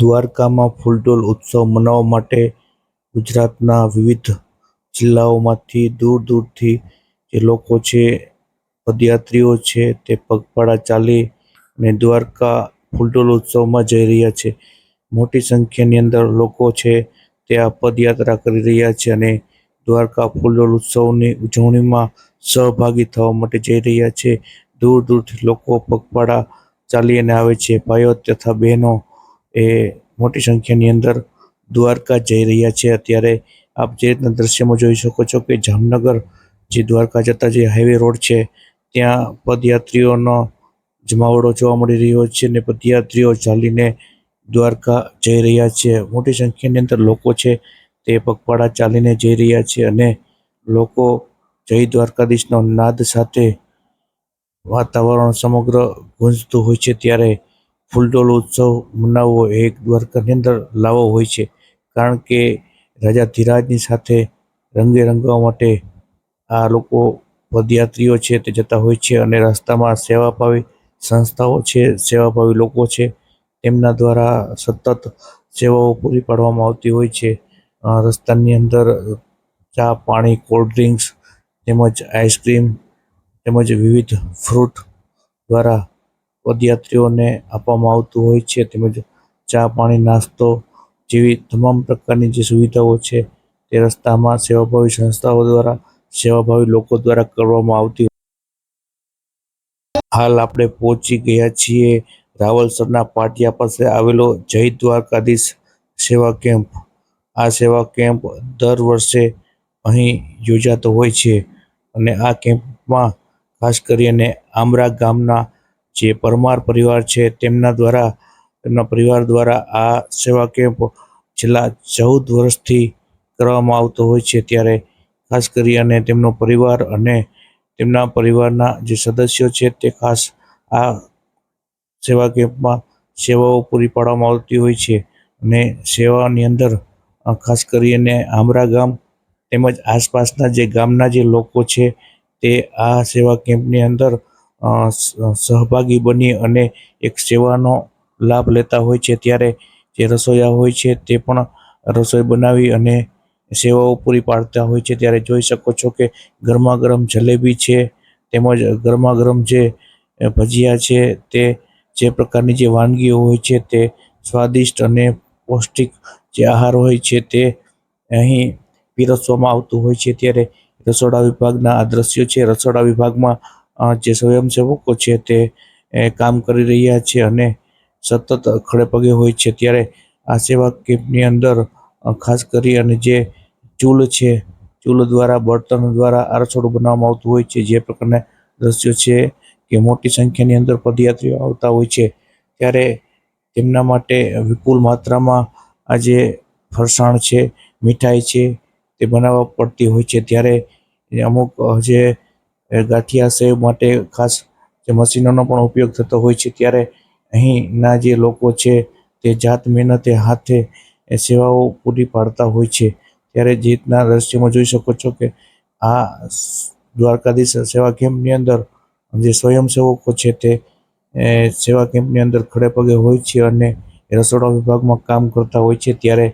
દ્વારકામાં ફૂલડોલ ઉત્સવ મનાવવા માટે ગુજરાતના વિવિધ જિલ્લાઓમાંથી દૂર દૂરથી જે લોકો છે, પદયાત્રીઓ છે, તે પગપાળા ચાલી અને દ્વારકા ફૂલડોલ ઉત્સવમાં જઈ રહ્યા છે. મોટી સંખ્યાની અંદર લોકો છે, તે આ પદયાત્રા કરી રહ્યા છે અને દ્વારકા ફૂલડોલ ઉત્સવની ઉજવણીમાં સહભાગી થવા માટે જઈ રહ્યા છે. દૂર દૂરથી લોકો પગપાળા ચાલી અને આવે છે. ભાઈઓ તથા બહેનો એ મોટી સંખ્યાની અંદર દ્વારકા જઈ રહ્યા છે. અત્યારે આપ જે રીતના દ્રશ્યમાં જોઈ શકો છો કે જામનગર જે દ્વારકા જતા જે હાઈવે રોડ છે, ત્યાં પદયાત્રીઓનો જમાવડો જોવા મળી રહ્યો છે અને પદયાત્રીઓ ચાલીને દ્વારકા જઈ રહ્યા છે. મોટી સંખ્યાની અંદર લોકો છે તે પગપાળા ચાલીને જઈ રહ્યા છે અને લોકો જય દ્વારકાધીશનો નાદ સાથે વાતાવરણ સમગ્ર ગુંજતું હોય છે. ત્યારે ફૂલડોલ ઉત્સવ મનાવવો એ એક દ્વારકાની અંદર લાવો હોય છે. કારણ કે રાજા ધીરાજની સાથે રંગે રંગવા માટે આ લોકો પદયાત્રીઓ છે તે જતા હોય છે અને રસ્તામાં સેવાભાવી સંસ્થાઓ છે, સેવાભાવી લોકો છે. તેમના દ્વારા સતત સેવાઓ પૂરી પાડવામાં આવતી હોય છે. રસ્તાની અંદર ચા, પાણી કોલ્ડ ડ્રિંક્સ તેમજ આઈસ્ક્રીમ તેમજ વિવિધ ફ્રૂટ દ્વારા પદયાત્રીઓને આપવામાં આવતું હોય છે તેમજ ચા પાણી, નાસ્તો જેવી તમામ પ્રકારની જે સુવિધાઓ છે તે રસ્તામાં સેવાભાવી સંસ્થાઓ દ્વારા, સેવાભાવી લોકો દ્વારા કરવામાં આવતી હાલ આપણે પહોંચી ગયા છીએ રાવલસરના પાટિયા પાસે આવેલો જય દ્વારકાધીશ સેવા કેમ્પ. આ સેવા કેમ્પ દર વર્ષે અહીં યોજાતો હોય છે અને આ કેમ્પમાં ખાસ કરીને આમરા ગામના જે પરમાર પરિવાર છે, તેમના દ્વારા, તેમના પરિવાર દ્વારા આ સેવા કેમ્પ છેલ્લા ચૌદ વર્ષથી કરવામાં આવતો હોય છે. ત્યારે ખાસ કરી અને તેમનો પરિવાર અને તેમના પરિવારના જે સદસ્યો છે, તે ખાસ આ સેવા કેમ્પમાં સેવાઓ પૂરી પાડવામાં આવતી હોય છે. અને સેવાની અંદર ખાસ કરીને આમરા ગામ તેમજ આસપાસના જે ગામના જે લોકો છે, તે આ સેવા કેમ્પની અંદર સહભાગી બની અને એક સેવાનો લાભ લેતા હોય છે. ત્યારે જે રસોઈયા હોય છે તે પણ રસોઈ બનાવી અને સેવાઓ પૂરી પાડતા હોય છે. ત્યારે જોઈ શકો છો કે ગરમા ગરમ જલેબી છે, તેમજ ગરમા ગરમ જે ભજીયા છે તે જે પ્રકારની જે વાનગીઓ હોય છે તે સ્વાદિષ્ટ અને પૌષ્ટિક જે આહાર હોય છે તે અહીં પીરસવામાં આવતું હોય છે. ત્યારે રસોડા વિભાગના આ દ્રશ્યો છે. રસોડા વિભાગમાં જે સ્વયંસેવકો છે તે કામ કરી રહ્યા છે અને સતત ખડે પગે હોય છે. ત્યારે આ સેવા કેમ્પની અંદર ખાસ કરી અને જે ચૂલ છે, ચૂલ દ્વારા, બળતણ દ્વારા આરસોડું બનાવવામાં આવતું હોય છે. જે પ્રકારના દ્રશ્યો છે કે મોટી સંખ્યાની અંદર પદયાત્રીઓ આવતા હોય છે. ત્યારે તેમના માટે વિપુલ માત્રામાં આ જે ફરસાણ છે, મીઠાઈ છે, તે બનાવવા પડતી હોય છે. ત્યારે અમુક જે ગાંઠિયા સેવ માટે ખાસ જે મશીનોનો પણ ઉપયોગ થતો હોય છે, ત્યારે અહીંના જે લોકો છે તે જાત મહેનતે હાથે એ સેવાઓ પૂરી પાડતા હોય છે. ત્યારે જે રીતના દ્રશ્યમાં જોઈ શકો છો કે આ દ્વારકાધીશ સેવા કેમ્પની અંદર જે સ્વયંસેવકો છે તે સેવા કેમ્પની અંદર ખડે પગે હોય છે અને રસોડા વિભાગમાં કામ કરતા હોય છે. ત્યારે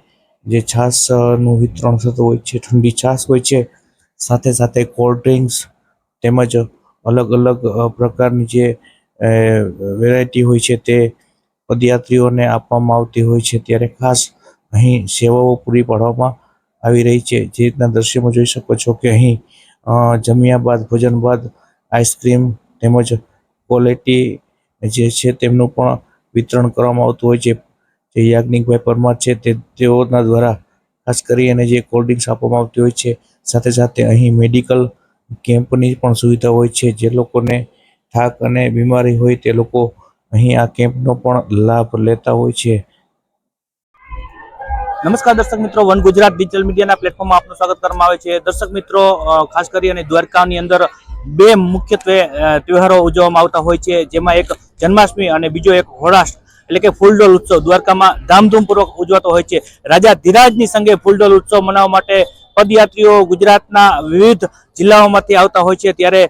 જે છાશનું વિતરણ થતું હોય છે, ઠંડી છાશ હોય છે, સાથે સાથે કોલ્ડ ડ્રિંક્સ તેમજ અલગ અલગ પ્રકારની જે વેરાયટી હોય છે તે પદયાત્રીઓને આપવામાં આવતી હોય છે. ત્યારે ખાસ અહીં સેવાઓ પૂરી પાડવામાં આવી રહી છે. જે રીતના દ્રશ્યમાં જોઈ શકો છો કે અહીં જમ્યા બાદ, ભોજન બાદ આઈસ્ક્રીમ તેમજ ક્વોલિટી જે છે તેમનું પણ વિતરણ કરવામાં આવતું હોય છે. જે યાજ્ઞિકભાઈ પરમાર છે તે તેઓના દ્વારા ખાસ કરી અને જે કોલ્ડ ડ્રિંક્સ આપવામાં આવતી હોય છે. સાથે સાથે અહીં મેડિકલ કેમ્પની પણ સુવિધા હોય છે. જે લોકોને થાક અને બીમારી હોય તે લોકો અહીં આ કેમ્પનો પણ લાભ લેતા હોય છે. નમસ્કાર દર્શક મિત્રો, વન ગુજરાત ડિજિટલ મીડિયાના પ્લેટફોર્મમાં આપનું સ્વાગત કરવામાં આવે છે. દર્શક મિત્રો ખાસ કરી અને દ્વારકાની અંદર બે મુખ્યત્વે તહેવારો ઉજવવામાં આવતા હોય છે. જેમાં એક જન્માષ્ટમી અને બીજો એક હોળાષ્ટ, એટલે કે ફૂલડોલ ઉત્સવ દ્વારકામાં ધામધૂમપૂર્વક ઉજવાતો હોય છે. રાજા ધીરાજની સંગે ફૂલડોલ ઉત્સવ મનાવવા માટે પદયાત્રીઓ ગુજરાતના વિવિધ જિલ્લાઓમાંથી આવતા હોય છે. ત્યારે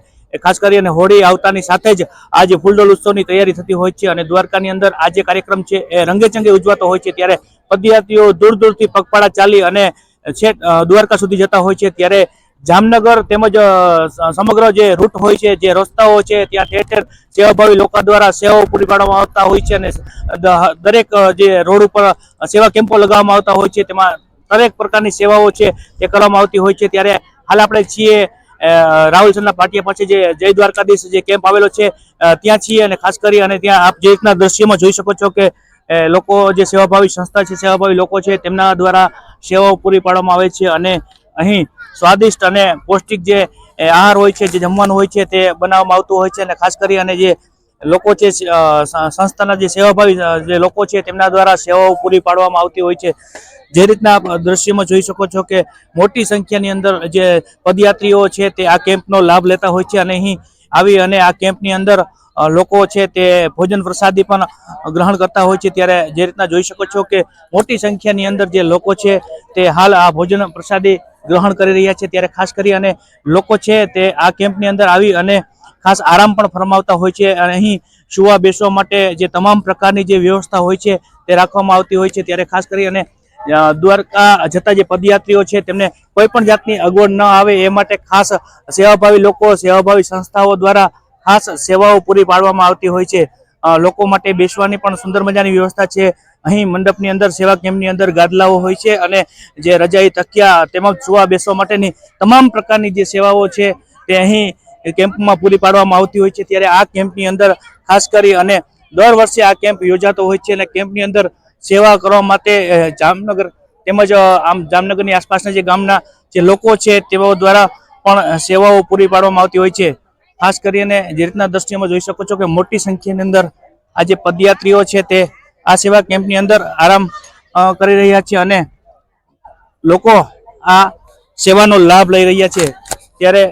ખાસ કરીને હોળી આવતાની સાથે જ આજે ફૂલડોલ ઉત્સવની તૈયારી થતી હોય છે અને દ્વારકાની અંદર આ જે કાર્યક્રમ છે એ રંગેચંગે ઉજવાતો હોય છે. ત્યારે પદયાત્રીઓ દૂર દૂરથી પગપાળા ચાલી અને છેક દ્વારકા સુધી જતા હોય છે. ત્યારે જામનગર તેમજ સમગ્ર જે રૂટ હોય છે, જે રસ્તાઓ છે, ત્યાં ઠેર ઠેર સેવાભાવી લોકો દ્વારા સેવાઓ પૂરી પાડવામાં આવતા હોય છે અને દરેક જે રોડ ઉપર સેવા કેમ્પો લગાવવામાં આવતા હોય છે. તેમાં દરેક પ્રકારની સેવાઓ છે તે કરવામાં આવતી હોય છે. ત્યારે હાલ આપણે છીએ રાહુલ રાહુલસરના પાટિયા પાસે જે જય દ્વારકાધીશ જે કેમ્પ આવેલો છે ત્યાં છીએ અને ખાસ કરી અને ત્યાં આપ જે રીતના દ્રશ્યમાં જોઈ શકો છો કે લોકો જે સેવાભાવી સંસ્થા છે, સેવાભાવી લોકો છે, તેમના દ્વારા સેવાઓ પૂરી પાડવામાં આવે છે અને અહીં સ્વાદિષ્ટ અને પૌષ્ટિક જે આહાર હોય છે, જે જમવાનું હોય છે તે બનાવવામાં આવતું હોય છે અને ખાસ કરી અને જે લોકો છે સંસ્થાના જે સેવાભાવી જે લોકો છે, તેમના દ્વારા સેવાઓ પૂરી પાડવામાં આવતી હોય છે. જે રીતના આપ દ્રશ્યમાં જોઈ શકો છો કે મોટી સંખ્યાની અંદર જે પદયાત્રીઓ છે, તે આ કેમ્પનો લાભ લેતા હોય છે અને અહીં આવી અને આ કેમ્પની અંદર લોકો છે, તે ભોજન પ્રસાદી પણ ગ્રહણ કરતા હોય છે. ત્યારે જે રીતના જોઈ શકો છો કે મોટી સંખ્યાની અંદર જે લોકો છે, તે હાલ આ ભોજન પ્રસાદી ગ્રહણ કરી રહ્યા છે. ત્યારે ખાસ કરી અને લોકો છે, તે આ કેમ્પની અંદર આવી અને ખાસ આરામ પણ ફરમાવતા હોય છે અને અહીં સુવા બેસવા માટે જે તમામ પ્રકારની જે વ્યવસ્થા હોય છે તે રાખવામાં આવતી હોય છે. ત્યારે ખાસ કરી અને દ્વારકા જતા જે પદયાત્રીઓ છે તેમને કોઈ પણ જાતની અગવડ ન આવે એ માટે ખાસ સેવાભાવી લોકો, સેવાભાવી સંસ્થાઓ દ્વારા ખાસ સેવાઓ પૂરી પાડવામાં આવતી હોય છે. લોકો માટે બેસવાની પણ સુંદર મજાની વ્યવસ્થા છે. અહીં મંડપની અંદર, સેવા કેમ્પની અંદર ગાદલાઓ હોય છે અને જે રજાઈ, તકિયા તેમજ સુવા બેસવા માટેની તમામ પ્રકારની જે સેવાઓ છે તે અહીં કેમ્પમાં પૂરી પાડવામાં આવતી હોય છે. ત્યારે આ કેમ્પની અંદર ખાસ કરી અને દર વર્ષે આ કેમ્પ યોજાતો હોય છે અને કેમ્પની અંદર સેવા કરવા માટે જામનગર તેમજ આમ જામનગરની આસપાસના જે ગામના જે લોકો છે તેઓ દ્વારા પણ સેવાઓ પૂરી પાડવામાં આવતી હોય છે. ખાસ કરીને જે રીતના દ્રષ્ટિમાં જોઈ શકો છો કે મોટી સંખ્યાની અંદર આ જે પદયાત્રીઓ છે તે આ સેવા કેમ્પની અંદર આરામ કરી રહ્યા છે અને લોકો આ સેવાનો લાભ લઈ રહ્યા છે. ત્યારે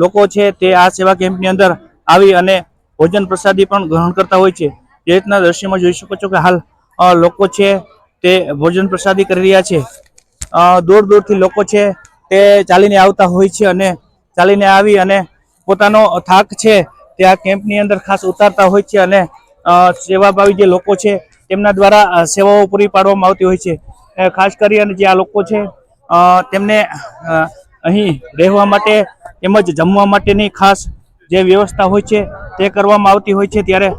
લોકો છે તે આ સેવા કેમ્પની અંદર આવી અને ભોજન પ્રસાદી પણ ગ્રહણ કરતા હોય છે. જે રીતના દ્રશ્યમાં જોઈ શકો છો કે હાલ લોકો છે તે ભોજન પ્રસાદી કરી રહ્યા છે. દૂર દૂરથી લોકો છે તે ચાલીને આવતા હોય છે અને ચાલીને આવી અને પોતાનો થાક છે તે આ કેમ્પની અંદર ખાસ ઉતારતા હોય છે અને સેવાભાવી જે લોકો છે તેમના દ્વારા સેવાઓ પૂરી પાડવામાં આવતી હોય છે. ખાસ કરી અને જે આ લોકો છે તેમને અહીં રહેવા માટે તેમજ જમવા માટેની ખાસ જે વ્યવસ્થા હોય છે તે કરવામાં આવતી હોય છે. ત્યારે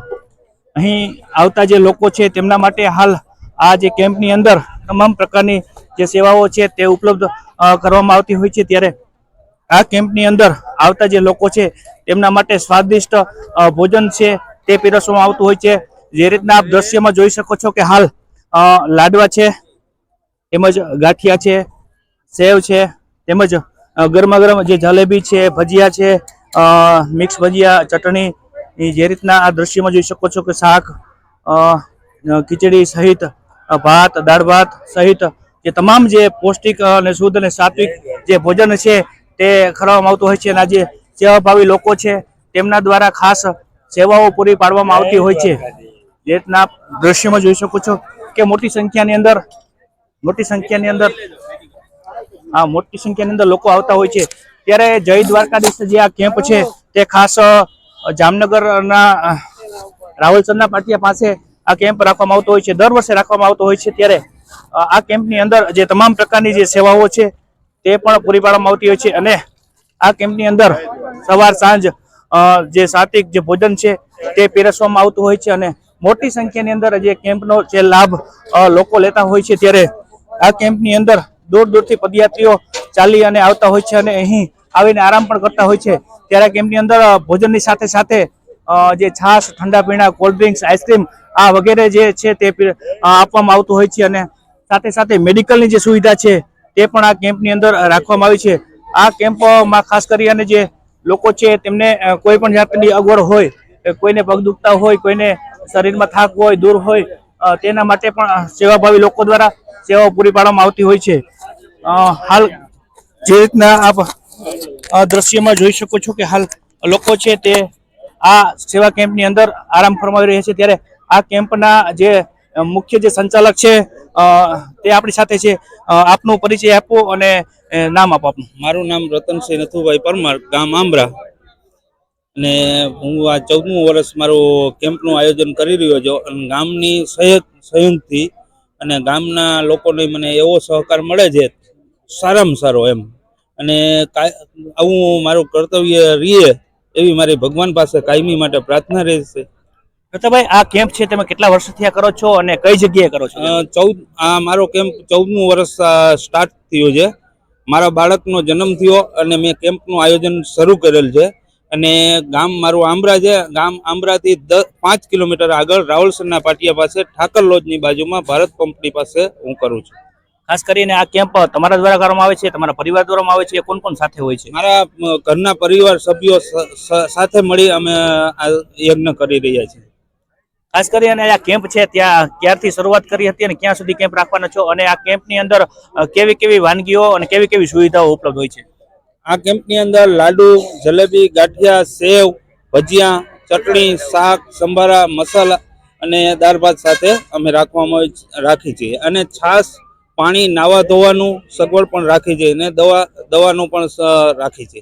અહીં આવતા જે લોકો છે તેમના માટે હાલ આ જે કેમ્પની અંદર તમામ પ્રકારની જે સેવાઓ છે તે ઉપલબ્ધ કરવામાં આવતી હોય છે. ત્યારે આ કેમ્પની અંદર આવતા જે લોકો છે તેમના માટે સ્વાદિષ્ટ ભોજન છે તે પીરસવામાં આવતું હોય છે. જે રીતના આપ દ્રશ્યમાં જોઈ શકો છો કે હાલ લાડવા છે, તેમજ ગાંઠિયા છે, સેવ છે, તેમજ ગરમા ગરમ જે જલેબી છે, ભજીયા છે મિક્સ ભજીયા, ચટણી જે રીતના આ દ્રશ્યમાં જોઈ શકો છો કે શાક ખીચડી સહિત ભાત, દાળ ભાત સહિત જે તમામ જે પૌષ્ટિક અને શુદ્ધ અને સાત્વિક જે ભોજન છે તે ખરવામાં આવતું હોય છે અને આ જે સેવાભાવી લોકો છે તેમના દ્વારા ખાસ સેવાઓ પૂરી પાડવામાં આવતી હોય છે. જે રીતના દ્રશ્યમાં જોઈ શકો છો કે મોટી સંખ્યાની અંદર, મોટી સંખ્યાની અંદર આ મોટી સંખ્યાની અંદર લોકો આવતા હોય છે. ત્યારે જય દ્વારકાધીશ જે આ કેમ્પ છે, તે ખાસ જામનગરના રાવલસરના પાટિયા પાસે આ કેમ્પ રાખવામાં આવતો હોય છે. દર વર્ષે રાખવામાં આવતો હોય છે ત્યારે આ કેમ્પની અંદર જે તમામ પ્રકારની જે સેવાઓ છે, તે પણ પૂરી પાડવામાં આવતી હોય છે. અને આ કેમ્પની અંદર સવાર સાંજ જે સાત્વિક જે ભોજન છે, તે પીરસવામાં આવતું હોય છે. અને મોટી સંખ્યાની અંદર જે કેમ્પનો જે લાભ લોકો લેતા હોય છે, ત્યારે આ કેમ્પની અંદર દૂર દૂરથી પદયાત્રીઓ ચાલી અને આવતા હોય છે અને અહીં આવીને આરામ પણ કરતા હોય છે. ત્યારે કેમ્પની અંદર ભોજનની સાથે સાથે જે છાશ, ઠંડા પીણા કોલ્ડ ડ્રિંક્સ આઈસ્ક્રીમ આ વગેરે જે છે તે આપવામાં આવતું હોય છે અને સાથે સાથે મેડિકલની જે સુવિધા છે તે પણ આ કેમ્પની અંદર રાખવામાં આવી છે. આ કેમ્પમાં ખાસ કરી અને જે લોકો છે તેમને કોઈ પણ જાતની અગવડ હોય કોઈને પગ દુખતા હોય, કોઈને શરીરમાં થાક હોય, દૂર હોય તેના માટે પણ સેવાભાવી લોકો દ્વારા સેવાઓ પૂરી પાડવામાં આવતી હોય છે. હાલ જે રીતના આપ દ્રશ્યમાં જોઈ શકો છો કે હાલ લોકો છે તે આ સેવા કેમ્પની અંદર આરામ ફરમાવી રહ્યા છે. ત્યારે આ કેમ્પના જે મુખ્ય જે સંચાલક છે તે આપણી સાથે છે. આપનો પરિચય આપો અને નામ આપો આપનું. મારું નામ રતનસિંહ નથુભાઈ પરમાર, ગામ આંબરા. અને હું આ ચૌદમું વર્ષ મારું કેમ્પનું આયોજન કરી રહ્યો છું. અને ગામની સહયોગ, સહયોગથી અને ગામના લોકોને મને એવો સહકાર મળે છે સારામાં સારો એમ. અને આવું મારું કર્તવ્ય રીએ એવી મારી ભગવાન પાસે કાયમી માટે પ્રાર્થના રહેશે. પ્રતાપભાઈ આ કેમ્પ છે તમે કેટલા વર્ષથી આ કરો છો અને કઈ જગ્યાએ કરો છો? ચૌદ આ મારો કેમ્પ ચૌદમું વર્ષ સ્ટાર્ટ થયું છે. મારા બાળકનો જન્મ થયો અને મેં કેમ્પનું આયોજન શરૂ કરેલ છે. અને ગામ મારું આંબરા છે. ગામ આંબરાથી દસ પાંચ કિલોમીટર આગળ રાવલસરના પાટિયા પાસે ઠાકર લોજની બાજુમાં ભારત પંપની પાસે હું કરું છું. ખાસ કરીને આ કેમ્પ તમારા દ્વારા કરવામાં આવે છે તમારા પરિવાર દ્વારા આવે છે કોણ કોણ સાથે હોય છે? મારા ઘરના પરિવાર સભ્યો સાથે મળી અમે આ યજ્ઞ કરી રહ્યા છીએ. ખાસ કરીને આ કેમ્પ છે ત્યાં ક્યારથી શરૂઆત કરી હતી અને ક્યાં સુધી કેમ્પ રાખવાના છો અને આ કેમ્પની અંદર કેવી કેવી વાનગીઓ અને કેવી કેવી સુવિધાઓ ઉપલબ્ધ હોય છે? આ કેમ્પની અંદર લાડુ જલેબી ગાંઠિયા સેવ ભજીયા ચટણી શાક સંભારા મસાલા અને દાળ ભાત સાથે અમે રાખવામાં રાખી છીએ. અને છાશ પાણી નાવા ધોવાનું સગવડ પણ રાખી છે અને દવા દવાનું પણ રાખી છે.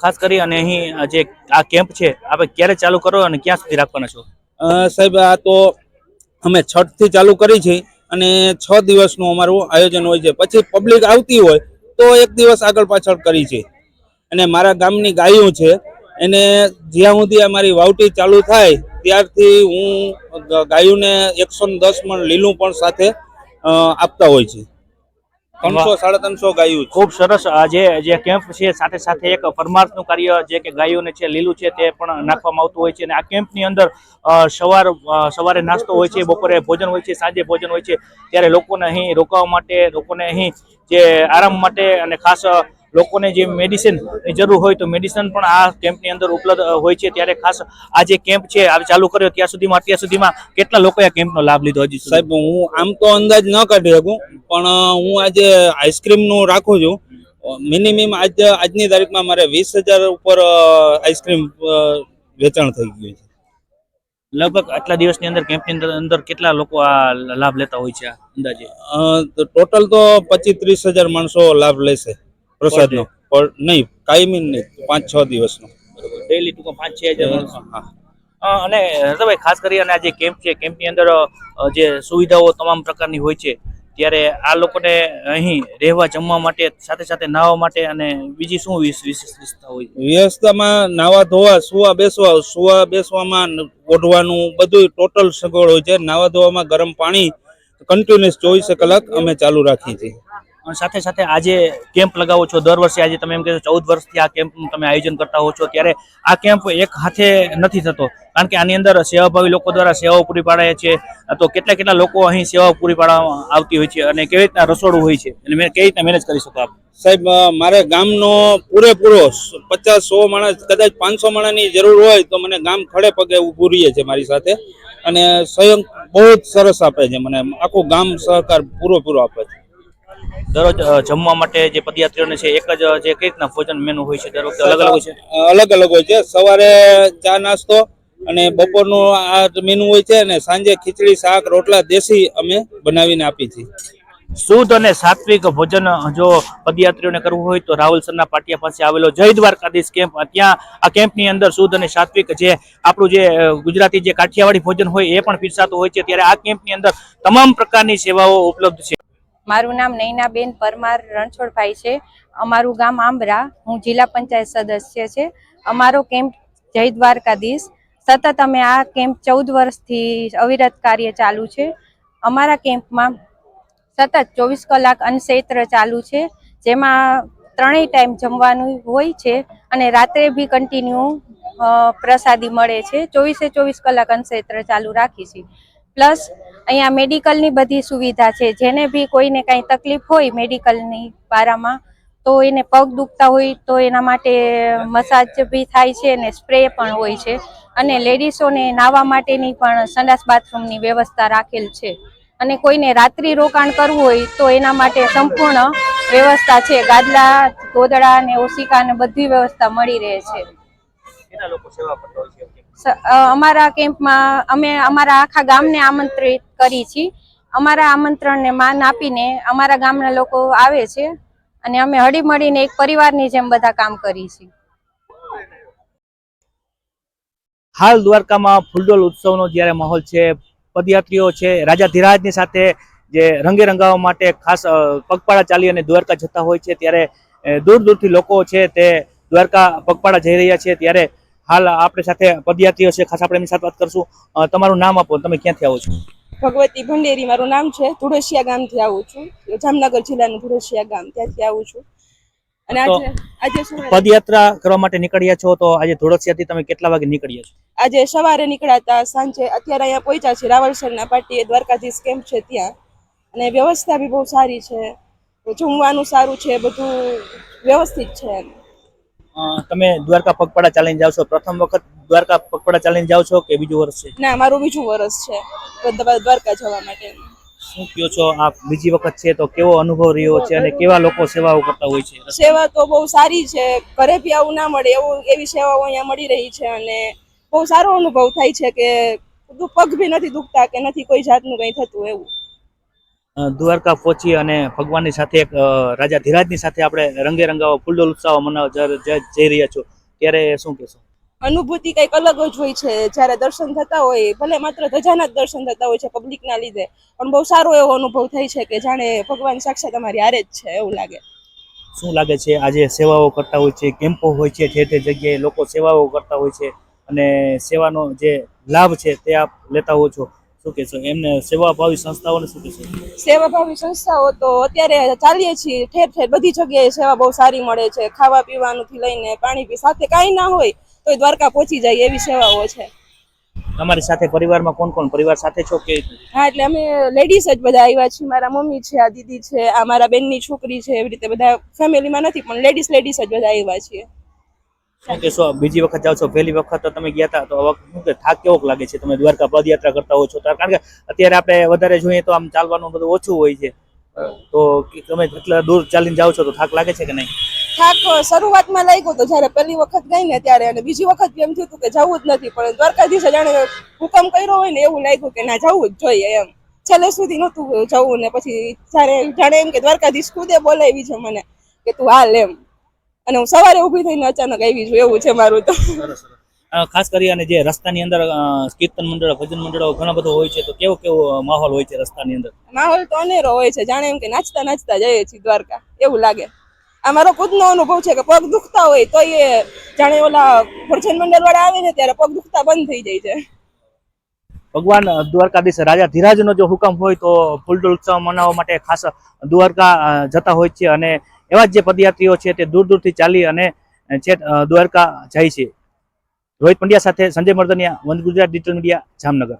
ખાસ કરી અને અહીં જે આ કેમ્પ છે આપણે ક્યારે ચાલુ કરો અને ક્યાં સુધી રાખવાના છો? સાહેબ આ તો અમે છઠથી ચાલુ કરી છે અને છ દિવસનું અમારું આયોજન હોય છે. પછી પબ્લિક આવતી હોય તો એક દિવસ આગળ પાછળ કરી છે. અને મારા ગામની ગાયો છે એને જ્યાં સુધી અમારી વાવટી ચાલુ થાય ત્યારથી હું ગાયોને એકસો ને દસ મણ લીલું પણ સાથે આપતા હોય છે. ત્રણસો સાડા ત્રણસો ગાયો ખૂબ સરસ જે જે કેમ્પ છે સાથે સાથે એક પરમાર્થનું કાર્ય જે કે ગાયોને છે લીલું છે તે પણ નાખવામાં આવતું હોય છે અને આ કેમ્પની અંદર સવાર સવારે નાસ્તો હોય છે બપોરે ભોજન હોય છે સાંજે ભોજન હોય છે ત્યારે લોકોને અહીં રોકાવા માટે લોકોને અહીં જે આરામ માટે અને ખાસ લોકોને જે મેડિસિન જરૂર હોય તો મેડિસિન પણ આ કેમ્પની અંદર ઉપલબ્ધ હોય છે. ત્યારે ખાસ આ જે કેમ્પ છે આ ચાલુ કર્યો ત્યાં સુધીમાં અત્યાર સુધીમાં કેટલા લોકોએ આ કેમ્પનો લાભ લીધો હજી? સાહેબ હું આમ તો અંદાજ ન કાઢી શકું પણ હું આજે આઈસ્ક્રીમનું રાખું છું. મિનિમમ આજ આજની તારીખમાં મારે વીસ હજાર ઉપર આઈસ્ક્રીમ વેચાણ થઈ ગયું છે. લગભગ આટલા દિવસની અંદર કેમ્પની અંદર કેટલા લોકો આ લાભ લેતા હોય છે આ અંદાજે? ટોટલ તો પચીસ ત્રીસ હજાર માણસો લાભ લેશે. પ્રસાદનો. પણ નહીં કાયમી નહીં પાંચ છ દિવસનો ડેલી ટૂંકમાં પાંચ છ હજાર હા. અને હર્ષભાઈ ખાસ કરી અને આ જે કેમ્પ છે કેમ્પની અંદર જે સુવિધાઓ તમામ પ્રકારની હોય છે ત્યારે આ લોકોને અહીં રહેવા જમવા માટે સાથે સાથે નાહવા માટે અને બીજી શું વિશેષતા હોય વ્યવસ્થામાં નાવા ધોવા સુવા બેસવા સુવા બેસવામાં ઓઢવાનું બધું ટોટલ સગવડ હોય છે. નાહવા ધોવામાં ગરમ પાણી કન્ટિન્યુઅસ ચોવીસે કલાક અમે ચાલુ રાખીએ છીએ. અને સાથે સાથે આજે કેમ્પ લગાવો છો. દર વર્ષે આજે તમે એમ કહેશો ચૌદ વર્ષથી આ કેમ્પનું તમે આયોજન કરતા હો છો. ત્યારે આ કેમ્પ એક હાથે નથી થતો. કારણ કે આની અંદર સેવાભાવી લોકો દ્વારા સેવાઓ પૂરી પાડાય છે. તો કેટલા કેટલા લોકો અહીં સેવાઓ પૂરી પાડવામાં આવતી હોય છે અને કેવી રીતના રસોડું હોય છે અને કેવી રીતના મેનેજ કરી શકો આપ? સાહેબ મારે ગામનો પૂરેપૂરો પચાસ સો માણસ, કદાચ પાંચસો માણસની જરૂર હોય તો મને ગામ ખડે પગે ઊભું રહીએ છે મારી સાથે. અને સ્વયં બહુ જ સરસ આપે છે મને. આખું ગામ સહકાર પૂરો પૂરો આપે છે. દરરોજ જમવા માટે જે પદયાત્રીઓને છે એક જ જે કઈ રીતના ભોજન મેનુ હોય છે દર વખતે અલગ અલગ હોય છે? અલગ અલગ હોય છે. સવારે ચા નાસ્તો અને બપોરનું આ મેનુ હોય છે અને સાંજે ખીચડી શાક રોટલા દેશી અમે બનાવીને આપીએ છીએ. શુદ્ધ અને સાત્વિક ભોજન જો પદયાત્રીઓને કરવું હોય તો રાહુલ સરના પાટિયા પાસે આવેલો જય દ્વારકાધીશ કેમ્પ. ત્યાં આ કેમ્પની અંદર શુદ્ધ અને સાત્વિક જે આપણું જે ગુજરાતી જે કાઠિયાવાડી ભોજન હોય એ પણ પીરસાતું હોય છે. ત્યારે આ કેમ્પની અંદર તમામ પ્રકારની સેવાઓ ઉપલબ્ધ છે. મારું નામ નૈનાબેન પરમાર રણછોડભાઈ છે. અમારું ગામ આંબરા. હું જિલ્લા પંચાયત સદસ્ય છે. અમારો કેમ્પ જય દ્વારકાધીશ. સતત અમે આ કેમ્પ ચૌદ વર્ષથી અવિરત કાર્ય ચાલુ છે. અમારા કેમ્પમાં સતત ચોવીસ કલાક અન્નક્ષેત્ર ચાલુ છે. જેમાં ત્રણેય ટાઈમ જમવાનું હોય છે અને રાત્રે બી કન્ટિન્યુ પ્રસાદી મળે છે. ચોવીસે ચોવીસ કલાક અન્નક્ષેત્ર ચાલુ રાખી છે. પ્લસ અહીંયા મેડિકલની બધી સુવિધા છે. જેને બી કોઈને કાંઈ તકલીફ હોય મેડિકલની બારામાં તો એને પગ દુખતા હોય, તો એના માટે મસાજ બી થાય છે અને સ્પ્રે પણ હોય છે. અને લેડીઝોને નાહવા માટેની પણ સંડાસ બાથરૂમની વ્યવસ્થા રાખેલ છે. અને કોઈને રાત્રિ રોકાણ કરવું હોય, તો એના માટે સંપૂર્ણ વ્યવસ્થા છે. ગાદલા, ગોદડા ને ઓશિકા ને બધી વ્યવસ્થા મળી રહે છે? અમારા કેમ્પમાં અમે અમારા આખા ગામને આમંત્રિત કરી છીએ અમારા આમંત્રણને માન આપીને અમારા ગામના લોકો આવે છે અને અમે હળીમળીને એક પરિવારની જેમ બધા કામ કરીએ છીએ હાલ દ્વારકામાં ફૂલડોલ ઉત્સવનો જ્યારે માહોલ છે, પદયાત્રીઓ છે, રાજા ધીરાજની સાથે જે રંગે રંગાવવા માટે ખાસ પગપાળા ચાલી અને દ્વારકા જતા હોય છે, ત્યારે દૂર દૂરથી લોકો છે તે દ્વારકા પગપાળા જઈ રહ્યા છે, ત્યારે હાલ આપણી સાથે પદયાત્રીઓ છે ખાસ આપણે એમની સાથે વાત કરશું. તમારું નામ આપો તમે ક્યાંથી આવો છો? ભગવતી ભંડેરી મારું નામ છે ધુળસિયા ગામથી આવું છું. જામનગર જિલ્લાનું ધુડસિયા ગામ ત્યાંથી આવું છું. અને આજે આજે પદયાત્રા કરવા માટે નીકળ્યા છો તો આજે ધોળસિયાથી તમે કેટલા વાગે નીકળ્યા છો? આજે સવારે નીકળ્યા હતા સાંજે અત્યારે અહીંયા પહોંચ્યા છે રાવલસરના પાટીએ દ્વારકાધીશ કેમ્પ છે ત્યાં? અને વ્યવસ્થા બી બહુ સારી છે જમવાનું સારું છે બધું વ્યવસ્થિત છે. એમ. તમે દ્વારકા પગપાળા ચાલીને જાવ છો. પ્રથમ વખત દ્વારકા પગપાળા ચાલીને જાવ છો કે બીજું વર્ષ છે? ના મારું બીજું વર્ષ છે. દ્વારકા જવા માટે. શું કયો છો? આ બીજી વખત છે તો કેવો અનુભવ રહ્યો છે અને કેવા લોકો સેવાઓ કરતા હોય છે? સેવા તો બહુ સારી છે. ઘરે બી આવું ના મળે એવું એવી સેવાઓ અહીંયા મળી રહી છે અને બહુ સારો અનુભવ થાય છે કે પગ બી નથી દુખતા કે નથી કોઈ જાતનું કંઈ થતું એવું. દ્વારકા પહોંચી અને ભગવાનની સાથે એક રાજા ધીરાજની સાથે આપણે રંગે રંગાવો ફૂલડોલ ઉત્સવ મનાવવા જઈ રહ્યા છો. ત્યારે શું કહેશો? અનુભૂતિ કંઈક અલગ જ હોય છે. જ્યારે દર્શન થતા હોય ભલે માત્ર ધજાના જ દર્શન થતા હોય છે પબ્લિકના લીધે પણ બહુ સારો એવો અનુભવ થાય છે કે જાણે ભગવાન સાક્ષાત અમારી હારે જ છે એવું લાગે. શું લાગે છે આજે સેવાઓ કરતા હોય છે કેમ્પો હોય છે જે તે જગ્યાએ લોકો સેવાઓ કરતા હોય છે અને સેવાનો જે લાભ છે તે આપ લેતા હો છો? શું કહેશો? એમને સેવાભાવી સંસ્થાઓને શું કહેશો? સેવાભાવી સંસ્થાઓ તો અત્યારે ચાલીએ છીએ ઠેર ઠેર બધી જગ્યાએ સેવા બહુ સારી મળે છે ખાવા પીવાનું થી લઈને પાણી પી સાથે કાંઈ ના હોય તો દ્વારકા પહોંચી જાય એવી સેવાઓ છે. તમારી સાથે પરિવારમાં કોણ કોણ? પરિવાર સાથે છો કે? હા એટલે અમે લેડીઝ જ બધા આવ્યા છીએ. મારા મમ્મી છે આ દીદી છે આ મારા બેનની છોકરી છે એવી રીતે બધા ફેમિલીમાં નથી પણ લેડીઝ લેડીઝ જ બધા આવ્યા છીએ. શું કહેશો? બીજી વખત જાઓ છો, પહેલી વખત તો તમે ગયા હતા તો હવે થાક કેવો લાગે છે? તમે દ્વારકા પદયાત્રા કરતા હો છો કારણ કે અત્યારે આપણે વધારે જોઈએ તો આમ ચાલવાનું બધું ઓછું હોય છે. તો તમે જેટલા દૂર ચાલીને જાઓ છો, તો થાક લાગે છે કે નહીં? થાક શરૂઆતમાં લાગ્યો તો જ્યારે પહેલી વખત ગઈ ને ત્યારે, અને બીજી વખત એમ થયું હતું કે જવું જ નથી, પણ દ્વારકાધીશે જાણે હુકમ કર્યો હોય ને એવું લાગ્યું કે ના, જવું જ જોઈએ એમ. છેલ્લે સુધી નહોતું જવું ને પછી જ્યારે જાણે એમ કે દ્વારકાધીશ ખુદે બોલાવી છે મને કે તું હાલ એમ. અને હું સવારે ઊભી થઈને અચાનક આવી છું એવું છે મારું તો. ખાસ કરી અને જે રસ્તાની અંદર કીર્તન મંડળો ભજન મંડળો ઘણા બધો હોય છે તો કેવો કેવો માહોલ હોય છે રસ્તાની અંદર? માહોલ તો અનેરો હોય છે જાણે એમ કે નાચતા નાચતા જઈએ છીએ દ્વારકા એવું લાગે. આ મારો ખુદનો અનુભવ છે કે પગ દુખતા હોય તો એ જાણે ઓલા ભજન મંડળ વાળા આવે ને ત્યારે પગ દુખતા બંધ થઈ જાય છે. ભગવાન દ્વારકાધીશ રાજા ધીરાજનો જો હુકમ હોય તો ફૂલડોલ ઉત્સવ મનાવવા માટે ખાસ દ્વારકા જતા હોય છે અને એવા જ પદયાત્રીઓ છે તે દૂર દૂરથી ચાલી અને છે દ્વારકા જાય છે. રોહિત પંડ્યા સાથે Sanjay Mardaniya one Gujarat digital media, Jamnagar.